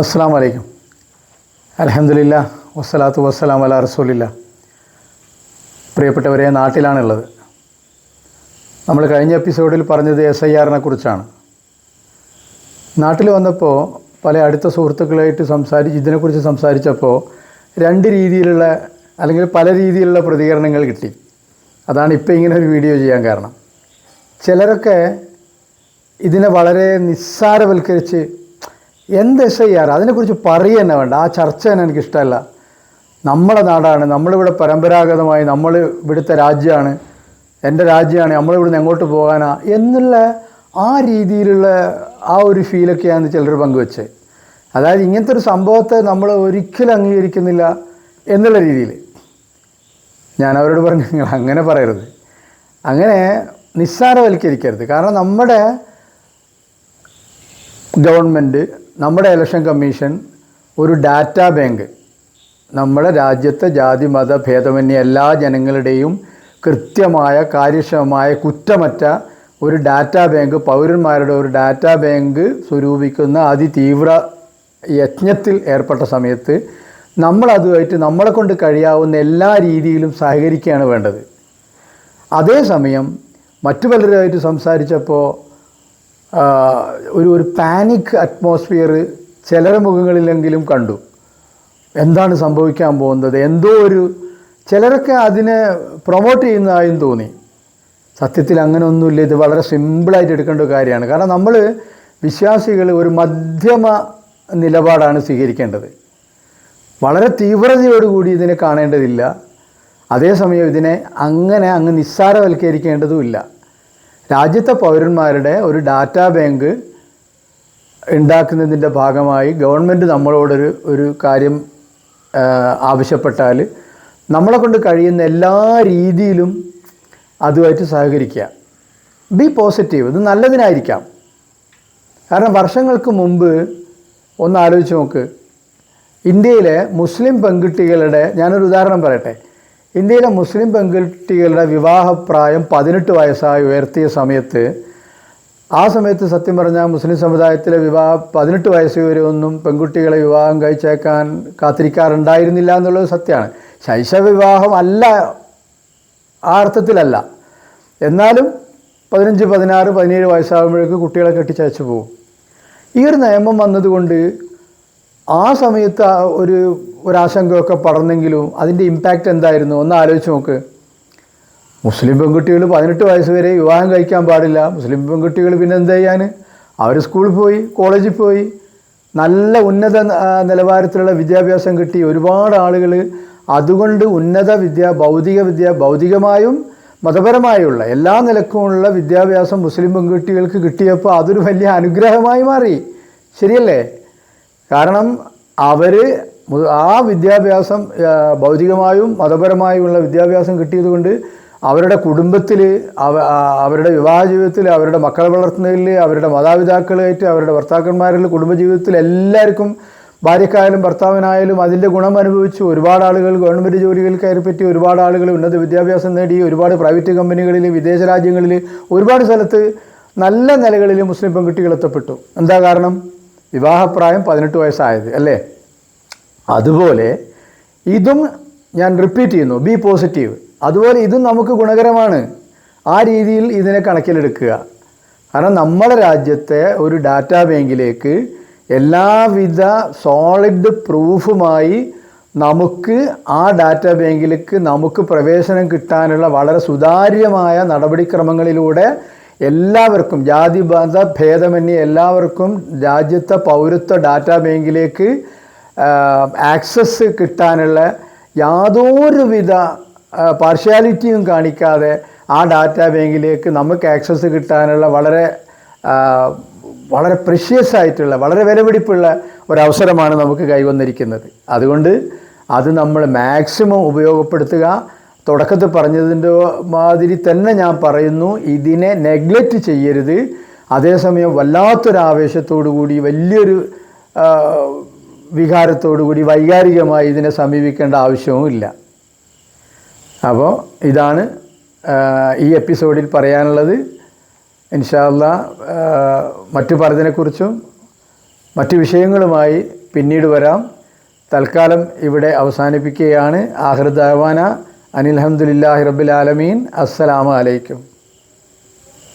അസ്സാം വലൈക്കും അലഹമില്ല വസ്സലാത്തു വസ്സലാം അല റസൂലില്ല. പ്രിയപ്പെട്ടവരെ നാട്ടിലാണുള്ളത്. നമ്മൾ കഴിഞ്ഞ എപ്പിസോഡിൽ പറഞ്ഞത് എസ് ഐ ആറിനെ കുറിച്ചാണ്. നാട്ടിൽ വന്നപ്പോൾ പല അടുത്ത സുഹൃത്തുക്കളായിട്ട് സംസാരിച്ച് ഇതിനെക്കുറിച്ച് സംസാരിച്ചപ്പോൾ രണ്ട് രീതിയിലുള്ള അല്ലെങ്കിൽ പല രീതിയിലുള്ള പ്രതികരണങ്ങൾ കിട്ടി. അതാണ് ഇപ്പോൾ ഇങ്ങനെ ഒരു വീഡിയോ ചെയ്യാൻ കാരണം. ചിലരൊക്കെ ഇതിനെ വളരെ നിസ്സാരവൽക്കരിച്ച് എന്ത് എസ് ഐ ആർ അതിനെക്കുറിച്ച് പറയുക തന്നെ വേണ്ട. ആ ചർച്ച തന്നെ എനിക്കിഷ്ടമല്ല. നമ്മളെ നാടാണ്. നമ്മളിവിടെ പരമ്പരാഗതമായി നമ്മൾ ഇവിടുത്തെ രാജ്യമാണ്. എന്റെ രാജ്യമാണ്. നമ്മളിവിടുന്ന് എങ്ങോട്ട് പോകാനാ? എന്നുള്ള ആ രീതിയിലുള്ള ആ ഒരു ഫീലൊക്കെയാണ് ചിലർ പങ്കുവെച്ച്. അതായത് ഇങ്ങനത്തെ ഒരു സംഭവത്തെ നമ്മൾ ഒരിക്കലും അംഗീകരിക്കുന്നില്ല എന്നുള്ള രീതിയിൽ. ഞാൻ അവരോട് പറഞ്ഞു നിങ്ങൾ അങ്ങനെ പറയരുത്. അങ്ങനെ നിസ്സാരവൽക്കരിക്കരുത്. കാരണം നമ്മുടെ ഗവൺമെന്റ് നമ്മുടെ ഇലക്ഷൻ കമ്മീഷൻ ഒരു ഡാറ്റാ ബാങ്ക് നമ്മുടെ രാജ്യത്തെ ജാതി മത ഭേദമന്യേ എല്ലാ ജനങ്ങളുടെയും കൃത്യമായ കാര്യക്ഷമമായ കുറ്റമറ്റ ഒരു ഡാറ്റാ ബാങ്ക് പൗരന്മാരുടെ ഒരു ഡാറ്റാ ബാങ്ക് സ്വരൂപിക്കുന്ന അതിതീവ്ര യജ്ഞത്തിൽ ഏർപ്പെട്ട സമയത്ത് നമ്മളതുമായിട്ട് നമ്മളെ കൊണ്ട് കഴിയാവുന്ന എല്ലാ രീതിയിലും സഹകരിക്കുകയാണ് വേണ്ടത്. അതേസമയം മറ്റു പലരുമായിട്ട് സംസാരിച്ചപ്പോൾ ഒരു ഒരു പാനിക് അറ്റ്മോസ്ഫിയർ ചില മുഖങ്ങളിലെങ്കിലും കണ്ടു. എന്താണ് സംഭവിക്കാൻ പോകുന്നത്? എന്തോ ഒരു ചിലരൊക്കെ അതിനെ പ്രൊമോട്ട് ചെയ്യുന്നതായും തോന്നി. സത്യത്തിൽ അങ്ങനെ ഒന്നുമില്ല ഇത് വളരെ സിമ്പിളായിട്ട് എടുക്കേണ്ട ഒരു കാര്യമാണ്. കാരണം നമ്മൾ വിശ്വാസികൾ ഒരു മധ്യമ നിലപാടാണ് സ്വീകരിക്കേണ്ടത്. വളരെ തീവ്രതയോടുകൂടി ഇതിനെ കാണേണ്ടതില്ല. അതേസമയം ഇതിനെ അങ്ങനെ അങ്ങ് നിസ്സാരവൽക്കരിക്കേണ്ടതുമില്ല. രാജ്യത്തെ പൗരന്മാരുടെ ഒരു ഡാറ്റാ ബാങ്ക് ഉണ്ടാക്കുന്നതിന്റെ ഭാഗമായി ഗവൺമെന്റ് നമ്മളോടൊരു ഒരു കാര്യം ആവശ്യപ്പെട്ടാൽ നമ്മളെ കൊണ്ട് കഴിയുന്ന എല്ലാ രീതിയിലും അതുമായിട്ട് സഹകരിക്കുക. ബി പോസിറ്റീവ് ഇത് നല്ലതിനായിരിക്കാം. കാരണം വർഷങ്ങൾക്ക് മുമ്പ് ഒന്ന് ആലോചിച്ച് നോക്ക്. ഇന്ത്യയിലെ മുസ്ലിം പെൺകുട്ടികളുടെ ഞാനൊരു ഉദാഹരണം പറയട്ടെ. ഇന്ത്യയിലെ മുസ്ലിം പെൺകുട്ടികളുടെ വിവാഹപ്രായം പതിനെട്ട് വയസ്സായി ഉയർത്തിയ സമയത്ത് ആ സമയത്ത് സത്യം പറഞ്ഞാൽ മുസ്ലിം സമുദായത്തിലെ വിവാഹ പതിനെട്ട് വയസ്സ് വരെ ഒന്നും പെൺകുട്ടികളെ വിവാഹം കഴിച്ചേക്കാൻ കാത്തിരിക്കാറുണ്ടായിരുന്നില്ല എന്നുള്ളത് സത്യമാണ്. ശൈശവ വിവാഹം അല്ല ആ അർത്ഥത്തിലല്ല. എന്നാലും പതിനഞ്ച് പതിനാറ് പതിനേഴ് വയസ്സാകുമ്പോഴേക്ക് കുട്ടികളെ കെട്ടിച്ചയച്ചു പോകും ഈ ഒരു നിയമം വന്നതുകൊണ്ട് ആ സമയത്ത് ഒരു ഒരാശങ്കയൊക്കെ പടർന്നെങ്കിലും അതിന്റെ ഇമ്പാക്റ്റ് എന്തായിരുന്നു? ഒന്ന് ആലോചിച്ച് നോക്ക്. മുസ്ലിം പെൺകുട്ടികൾ പതിനെട്ട് വയസ്സ് വരെ വിവാഹം കഴിക്കാൻ പാടില്ല. മുസ്ലിം പെൺകുട്ടികൾ പിന്നെ എന്ത് ചെയ്യാൻ? അവർ സ്കൂളിൽ പോയി കോളേജിൽ പോയി. നല്ല ഉന്നത നിലവാരത്തിലുള്ള വിദ്യാഭ്യാസം കിട്ടി. ഒരുപാട് ആളുകൾ അതുകൊണ്ട് ഉന്നത വിദ്യ ഭൗതിക വിദ്യ ഭൗതികമായും മതപരമായുള്ള എല്ലാ നിലക്കുമുള്ള വിദ്യാഭ്യാസം മുസ്ലിം പെൺകുട്ടികൾക്ക് കിട്ടിയപ്പോൾ അതൊരു വലിയ അനുഗ്രഹമായി മാറി. ശരിയല്ലേ? കാരണം അവർ ആ വിദ്യാഭ്യാസം ഭൗതികമായും മതപരമായുമുള്ള വിദ്യാഭ്യാസം കിട്ടിയത് കൊണ്ട് അവരുടെ കുടുംബത്തിൽ അവരുടെ വിവാഹ ജീവിതത്തിൽ അവരുടെ മക്കളെ വളർത്തുന്നതിൽ അവരുടെ മാതാപിതാക്കളായിട്ട് അവരുടെ ഭർത്താക്കന്മാരിൽ കുടുംബജീവിതത്തിൽ എല്ലാവർക്കും ഭാര്യക്കായാലും ഭർത്താവിനായാലും അതിന്റെ ഗുണം അനുഭവിച്ചു ഒരുപാട് ആളുകൾ ഗവൺമെന്റ് ജോലികൾ കയറിപ്പറ്റി ഒരുപാട് ആളുകൾ ഉന്നത വിദ്യാഭ്യാസം നേടി ഒരുപാട് പ്രൈവറ്റ് കമ്പനികളിൽ വിദേശ രാജ്യങ്ങളിൽ ഒരുപാട് സ്ഥലത്ത് നല്ല നിലകളിൽ മുസ്ലിം പെൺകുട്ടികൾ എത്തപ്പെട്ടു. എന്താ കാരണം? വിവാഹപ്രായം പതിനെട്ട് വയസ്സായത് അല്ലേ? അതുപോലെ ഇതും ഞാൻ റിപ്പീറ്റ് ചെയ്യുന്നു ബി പോസിറ്റീവ് അതുപോലെ ഇതും നമുക്ക് ഗുണകരമാണ്. ആ രീതിയിൽ ഇതിനെ കണക്കിലെടുക്കുക. കാരണം നമ്മുടെ രാജ്യത്തെ ഒരു ഡാറ്റാ ബാങ്കിലേക്ക് എല്ലാവിധ സോളിഡ് പ്രൂഫുമായി നമുക്ക് ആ ഡാറ്റാ ബാങ്കിലേക്ക് നമുക്ക് പ്രവേശനം കിട്ടാനുള്ള വളരെ സുതാര്യമായ നടപടിക്രമങ്ങളിലൂടെ എല്ലാവർക്കും ജാതി മത ഭേദമന്യേ എല്ലാവർക്കും രാജ്യത്തെ പൗരത്വ ഡാറ്റാ ബാങ്കിലേക്ക് ആക്സസ് കിട്ടാനുള്ള യാതൊരുവിധ പാർഷ്യാലിറ്റിയും കാണിക്കാതെ ആ ഡാറ്റാ ബാങ്കിലേക്ക് നമുക്ക് ആക്സസ് കിട്ടാനുള്ള വളരെ വളരെ പ്രഷ്യസ് ആയിട്ടുള്ള വളരെ വിലപിടിപ്പുള്ള ഒരവസരമാണ് നമുക്ക് കൈവന്നിരിക്കുന്നത്. അതുകൊണ്ട് അത് നമ്മൾ മാക്സിമം ഉപയോഗപ്പെടുത്തുക. തുടക്കത്തിൽ പറഞ്ഞതിന്റെ മാതിരി തന്നെ ഞാൻ പറയുന്നു. ഇതിനെ നെഗ്ലക്റ്റ് ചെയ്യരുത്. അതേസമയം വല്ലാത്തൊരു ആവേശത്തോടു കൂടി വലിയൊരു വികാരത്തോടു കൂടി വൈകാരികമായി ഇതിനെ സമീപിക്കേണ്ട ആവശ്യവും ഇല്ല. അപ്പോൾ ഇതാണ് ഈ എപ്പിസോഡിൽ പറയാനുള്ളത്. ഇൻഷാല്ല മറ്റു പലതിനെക്കുറിച്ചും മറ്റു വിഷയങ്ങളുമായി പിന്നീട് വരാം. തൽക്കാലം ഇവിടെ അവസാനിപ്പിക്കുകയാണ്. ആഹൃദാവാന അനിൽഹമുല്ലാഹി റബ്ബിൽ ആലമീൻ അസ്സലാമു അലൈക്കും.